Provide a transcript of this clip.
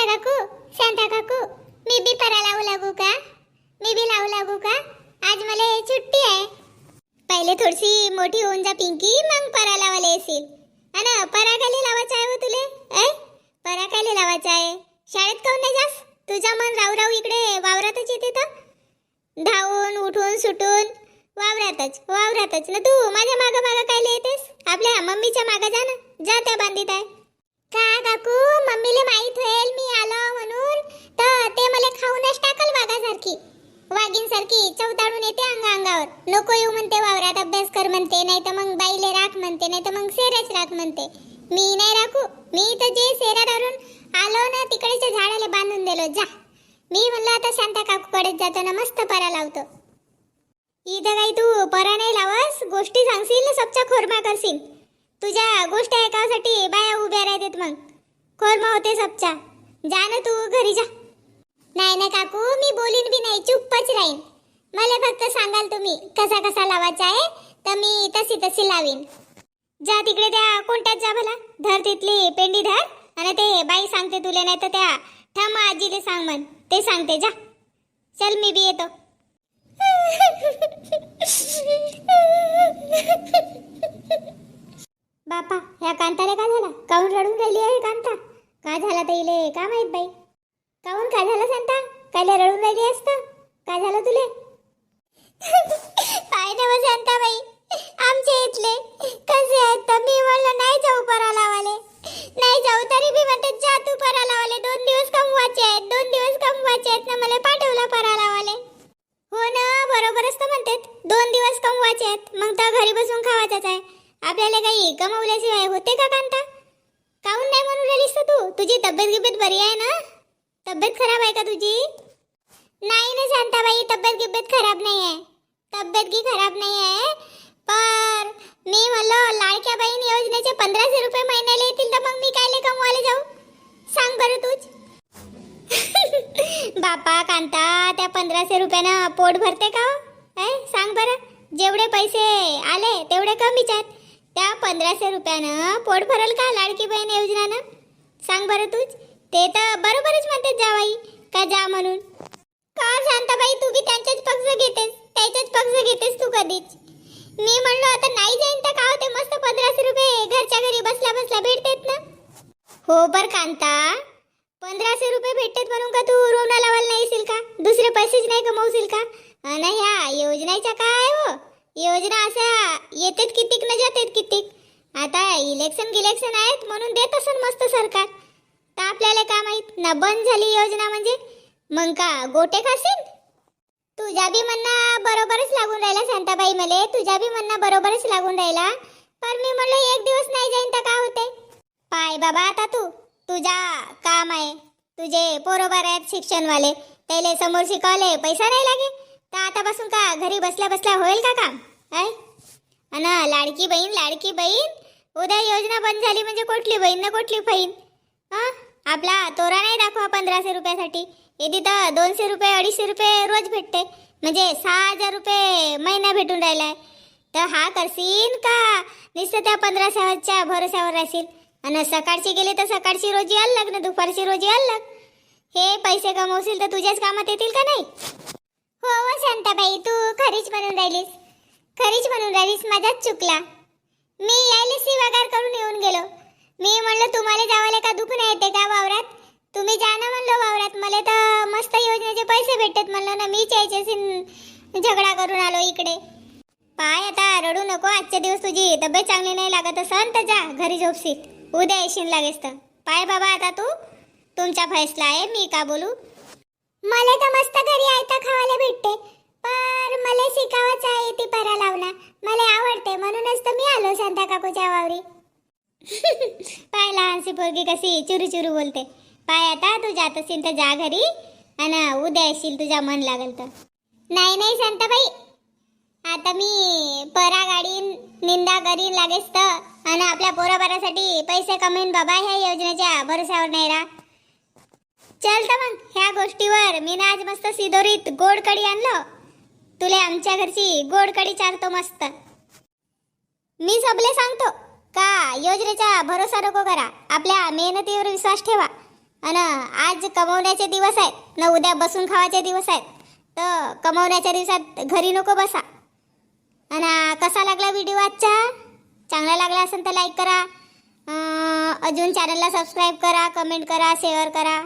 शांता काकू शांता काकू मी बी परा लावू लागू का? मी बी लावू लागू का? आज मला सुट्टी आहे. पहिले थोडीशी मोठी होऊन जा पिंकी मग परा लावायला येशील. अन परा खाली लावायचा आहे हो तुले? ऐ परा खाली लावायचा आहे? शाळेत काऊन नाही जास? तुझा मन राहू राहू इकडे वावरातच येते तर. धावून उठून सुटून वावरातच वावरातच. ना तू माझ्या माग माग काय येतेस? आपल्या मम्मीच्या माग जा ना. जा त्या बांधीत आहे. का काकू? मम्मीले माहीत होईल मी आलो म्हणून तर ते मला खाऊनच टाकल वाघासारखी वाघींसारखी चौदाडून येते अंगा अंगावर नको येऊ म्हणते वावरात अभ्यास कर म्हणते नाही तर मग राख म्हणते नाही तर मग सेरच राख म्हणते. मी नाही राखू मी तर जे सेरावरून आलो ना तिकडेच्या झाडाला बांधून दिलो जा. मी म्हणलं आता शांता काकूकडेच जातो ना मस्त परा लावतो. इथं काही तू परा नाही लावस गोष्टी सांगशील सबचा खोरमा करशील. तुझ्या गोष्टी ऐकासाठी बाया उभ्या राहतात मग. खोरमा होते सबचा जा ना तू घरी जा. नाही ना काकू मी बोलीन बी नाही चुप्पच राहीन. मला फक्त सांगाल तुम्ही कसा कसा लावायचा आहे? तर मी तशी तशी लावीन. जा तिकडे त्या कोणत्यात जा भला? धर तिथली पेंडी धर आणि ते बाई सांगते तुले नाही तर त्या थांब आजीले सांग म्हण. ते सांगते जा. चल मी बी येतो. बापा ह्या कांताला का झाला? काऊन रडून राहिली आहे कांता? का झाला तर इले का माहीत बाई? काऊन? काय झालं सांगता? कायला रडून राहिली असत काय झालं तुले? काय देव शांता बाई आमचे इथले. कसे आहेत तर मी म्हणलं नाही जाऊ परा लावाले नाही जाऊ तरी बी म्हणते जा तू परा लावाले दोन दिवस कमवायचे आहेत. दोन दिवस कमवायचे आहेत ना मला पाठवलं परा लावाले हो ना बरोबरच तर म्हणतात. दोन दिवस कमवायचे आहेत. मग तर घरी बसून खावायचाच आहे. आपल्याला काही कमवल्याशिवाय होते का कांता? काहून नाही म्हणून राहिलीस तर तू? तुझी तब्येत गिब्येत बरी आहे ना? तब्येत खराब आहे का तुझी? नाही ना शांताबाई तब्येत गिब्येत खराब नाही आहे. तब्येत की खराब नाही आहे पर मी म्हणलं लाडक्या बहीण योजनेचे पंधराशे रुपये महिन्याला येतील तर मग मी काय कमवायला जाऊ सांग बरं तूच बापा कांता त्या पंधराशे रुपयानं पोट भरते का हो? सांग बरं जेवढे पैसे आले तेवढे कमीच आहेत त्या पंधराशे रुपयानं पोट भरल का लाडकी बहीण योजनानं सांग बरं तूच ते तर बरोबरच म्हणते जावाई का जा म्हणून। का शांताबाई तू बी त्यांच्याच पक्ष घेतेस? त्याच्याच पक्ष घेतेस तू कधीच. मी म्हणलो आता नाही जाईन तर काय होते मस्त पंधराशे रुपये? घरच्या घरी बसल्या बसल्या भेटतेत ना. हो बर कांता. पंधराशे रुपये भेटतात म्हणून का तू रोना लावायला नाही का? दुसरे पैसेच नाही कमवशील का? नाही ह्या योजनेच्या काय हो? योजना अशा येतात कितीक न जातात कितीक? आता इलेक्शन गिलेक्शन आहेत म्हणून देत असेल मस्त सरकार. तर आपल्याला का माहीत? ना बंद झाली योजना म्हणजे? मग का गोटे खाशील तुझ्या बी म्हणणं बरोबरच लागून राहिला शांताबाई मले. तुझ्या बी म्हणणं बरोबरच लागून राहिला. पण मी म्हणलं एक दिवस नाही जाईन तर का होते? पाय बाबा आता तू. तुझा काम आहे. तुझे बरोबर आहेत शिक्षणवाले. त्याला समोर शिकवले पैसा नाही लागे. तर आतापासून का घरी बसल्या बसल्या होईल का काम? आय अन लाडकी बहीण लाडकी बहीण उद्या योजना बंद झाली म्हणजे कुठली बहीण ना कुठली बहीण? हा आपला तोरा नाही दाखवा पंधराशे रुपयासाठी. इथे तिथं दोनशे रुपये अडीचशे रुपये रोज भेटते. म्हणजे सहा हजार रुपये महिना भेटून राहिलाय. तर हा करशील का? नुसतं त्या पंधराशेच्या भरोश्यावर राहशील. आणि सकाळची गेली तर सकाळची रोजी अलग ना दुपारची रोजी अलग हे पैसे कमवशील तर तुझ्याच कामात येतील का नाही? हो हो शांताबाई तू खरीच म्हणून राहिलीस. खरीच म्हणून राहिलीस माझाच चुकला. मी यायला शिवागार करून येऊन गेलो. मी म्हणलं तुम्हाला जावायला का दुःख नाही येते का वावरात? तुम्ही जा ना म्हणलो वावरात. मला तर मस्त योजनेचे पैसे भेटतात म्हणलं ना. मीच यायच्याशी झगडा करून आलो इकडे. पाय आता रडू नको आजच्या दिवस तुझी तब्येत चांगली नाही लागत असन तर जा घरी झोपशील. उद्या येशील लागेस तर. पाय बाबा आता तू तुमचा फैसला आहे मी का बोलू? मला तर मस्त घरी आयता खावायला भेटते. पर मला शिकावंच आहे ती परा लावणं. मला आवडते म्हणूनच तर मी आलो शांता काकूच्या वावरी. पाय लहानशी पोरगी कशी चुरू चुरू बोलते. पाय आता तू जात असेल तर जा घरी. आणि उद्या येशील तुझा मन लागल तर. नाही नाही शांताबाई. आता मी परा गाडीन निंदा करीन लागेच तर. आणि आपल्या पोराबारासाठी पैसे कमवीन बाबा ह्या योजनेच्या भरोश्यावर नाही राह चल तर मग ह्या गोष्टीवर मी ना आज मस्त सिदोरीत गोड कडी आणलं. तुले आमच्या घरची गोड कडी चारतो मस्त. मी सबले सांगतो का योजनेचा भरोसा नको करा. आपल्या मेहनतीवर विश्वास ठेवा. अन आज कमवण्याचे दिवस आहेत. न उद्या बसून खावायचे दिवस आहेत. तर कमवण्याच्या दिवसात घरी नको बसा. आणि कसा लागला व्हिडिओ आजचा? चांगला लागला असेल तर लाईक करा. अजून चॅनलला सबस्क्राईब करा कमेंट करा शेअर करा.